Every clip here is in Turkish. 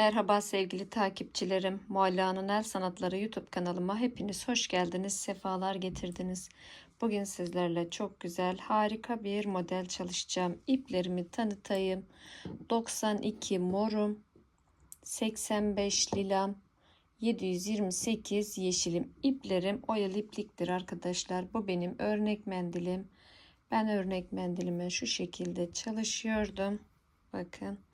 Merhaba sevgili takipçilerim. Mualla'nın El Sanatları YouTube kanalıma hepiniz hoş geldiniz, sefalar getirdiniz. Bugün sizlerle çok güzel, harika bir model çalışacağım. İplerimi tanıtayım. 92 morum, 85 lilam, 728 yeşilim. İplerim oyalı ipliktir arkadaşlar. Bu benim örnek mendilim. Ben örnek mendilime şu şekilde çalışıyordum. Bakın.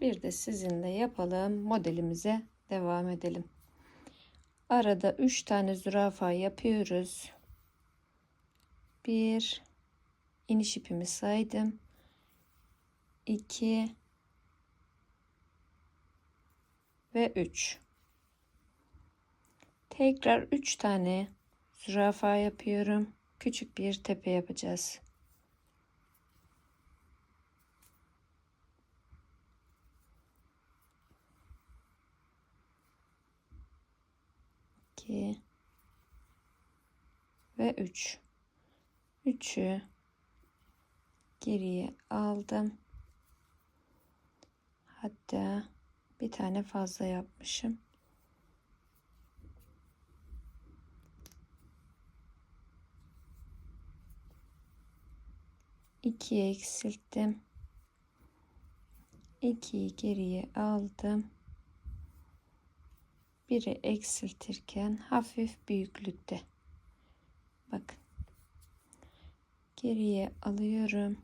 Bir de sizinle yapalım. Modelimize devam edelim. Arada 3 tane zürafa yapıyoruz. 1 iniş ipimi saydım. 2 ve 3. Tekrar 3 tane zürafa yapıyorum. Küçük bir tepe yapacağız. 2 ve 3 3'ü geriye aldım. Hatta bir tane fazla yapmışım. İkiye eksilttim. 2'yi geriye aldım biri eksiltirken hafif büyüklükte. Bakın. Geriye alıyorum.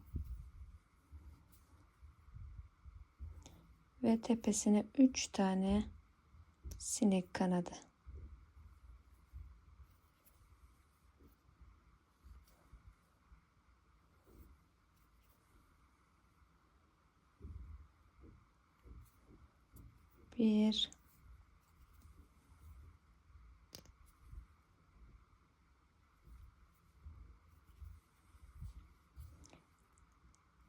Ve tepesine 3 tane sinek kanadı. Bir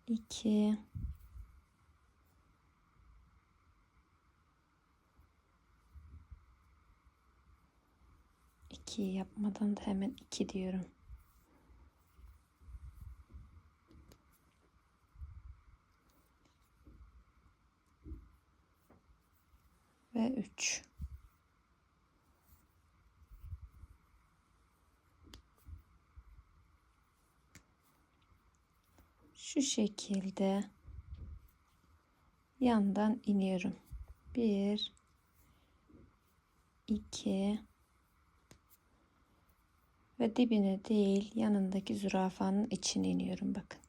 2 2 yapmadan da hemen 2 diyorum. Ve 3 şu şekilde yandan iniyorum. 1 2 ve dibine değil yanındaki zürafanın içine iniyorum bakın.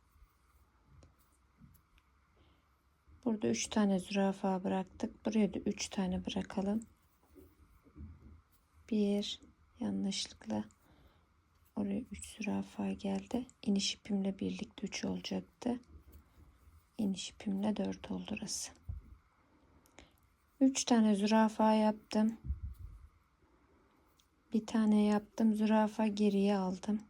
Burada 3 tane zürafa bıraktık. Buraya da 3 tane bırakalım. 1 yanlışlıkla Oraya 3 zürafa geldi. İniş ipimle birlikte 3 olacaktı. İniş ipimle 4 oldu orası. 3 tane zürafa yaptım. Bir tane yaptım. Zürafa geriye aldım.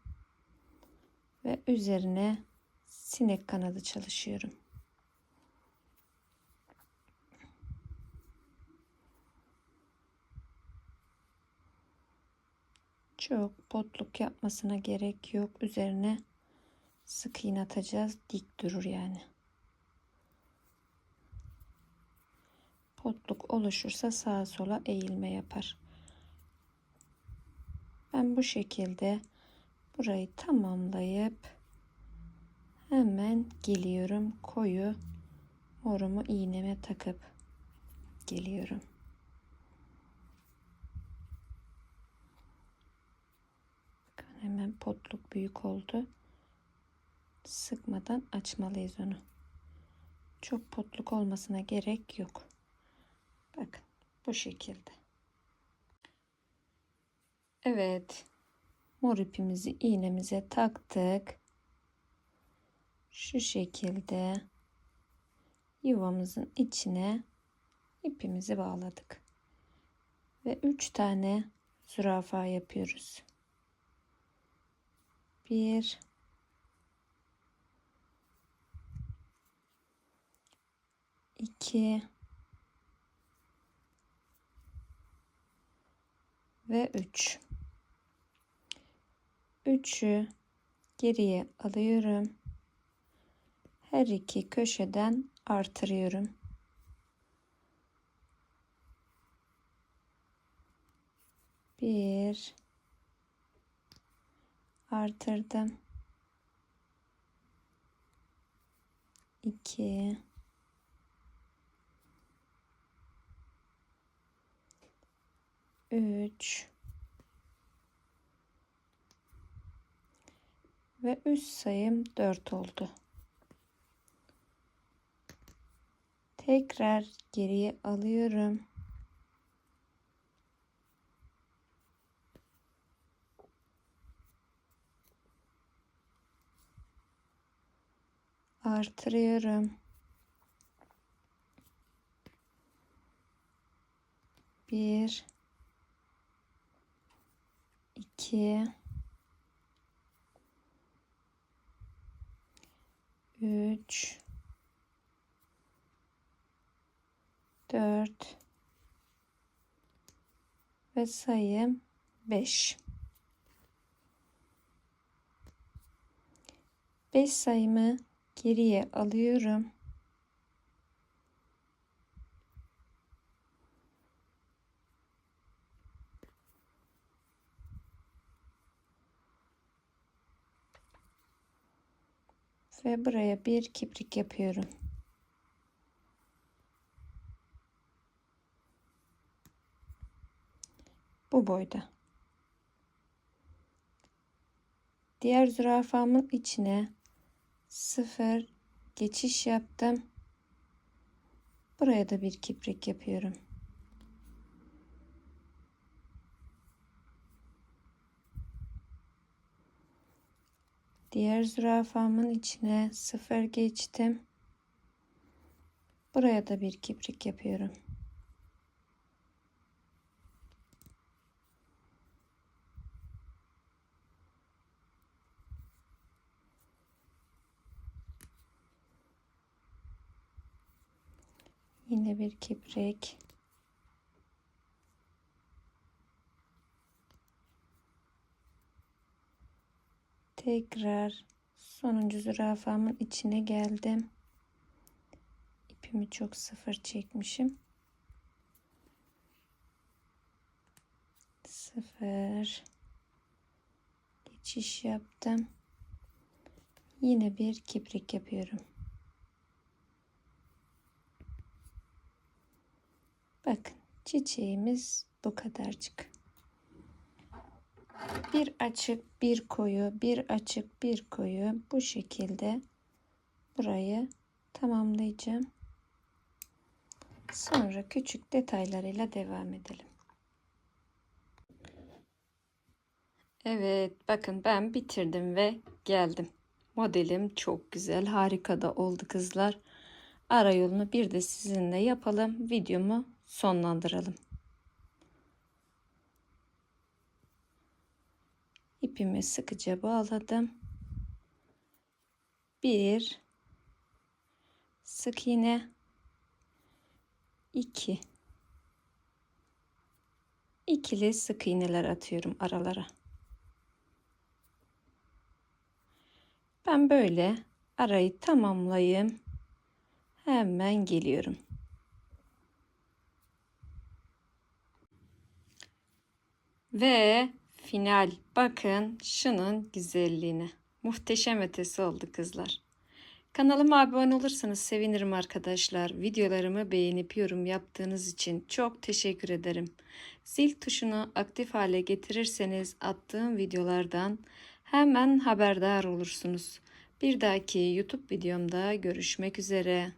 Ve üzerine sinek kanadı çalışıyorum. Çok potluk yapmasına gerek yok. Üzerine sık iğne atacağız. Dik durur yani. Potluk oluşursa sağa sola eğilme yapar. Ben bu şekilde burayı tamamlayıp hemen geliyorum. Koyu morumu iğneme takıp geliyorum. Hemen potluk büyük oldu. Sıkmadan açmalıyız onu. Çok potluk olmasına gerek yok. Bakın bu şekilde. Evet. Mor ipimizi iğnemize taktık. Şu şekilde yuvamızın içine ipimizi bağladık. Ve 3 tane zürafa yapıyoruz bir iki ve üç. Üçü geriye alıyorum. Her iki köşeden artırıyorum. Bir artırdım. 2 3 ve üst sayım 4 oldu. Tekrar geriye alıyorum. Artırıyorum. Bir, iki, üç, dört ve sayım beş. Beş sayımı geriye alıyorum. Ve buraya bir kiprik yapıyorum. Bu boyda. Diğer zürafamın içine sıfır geçiş yaptım. Buraya da bir kiprik yapıyorum. Diğer zürafamın içine sıfır geçtim. Buraya da bir kiprik yapıyorum. Yine bir kiprik. Tekrar sonuncu zürafamın içine geldim. İpimi çok sıfır çekmişim. Sıfır. Geçiş yaptım. Yine bir kiprik yapıyorum. Bakın çiçeğimiz bu kadarcık. Bir açık, bir koyu, bir açık, bir koyu bu şekilde burayı tamamlayacağım. Sonra küçük detaylarıyla devam edelim. Evet, bakın ben bitirdim ve geldim. Modelim çok güzel, harika da oldu kızlar. Ara yolunu bir de sizinle yapalım. Videomu sonlandıralım. İpimi sıkıca bağladım. Bir sık iğne iki ikili sık iğneler atıyorum aralara. Ben böyle arayı tamamlayayım. Hemen geliyorum. Ve final. Bakın şunun güzelliğine. Muhteşem ötesi oldu kızlar. Kanalıma abone olursanız sevinirim arkadaşlar. Videolarımı beğenip yorum yaptığınız için çok teşekkür ederim. Zil tuşunu aktif hale getirirseniz attığım videolardan hemen haberdar olursunuz. Bir dahaki YouTube videomda görüşmek üzere.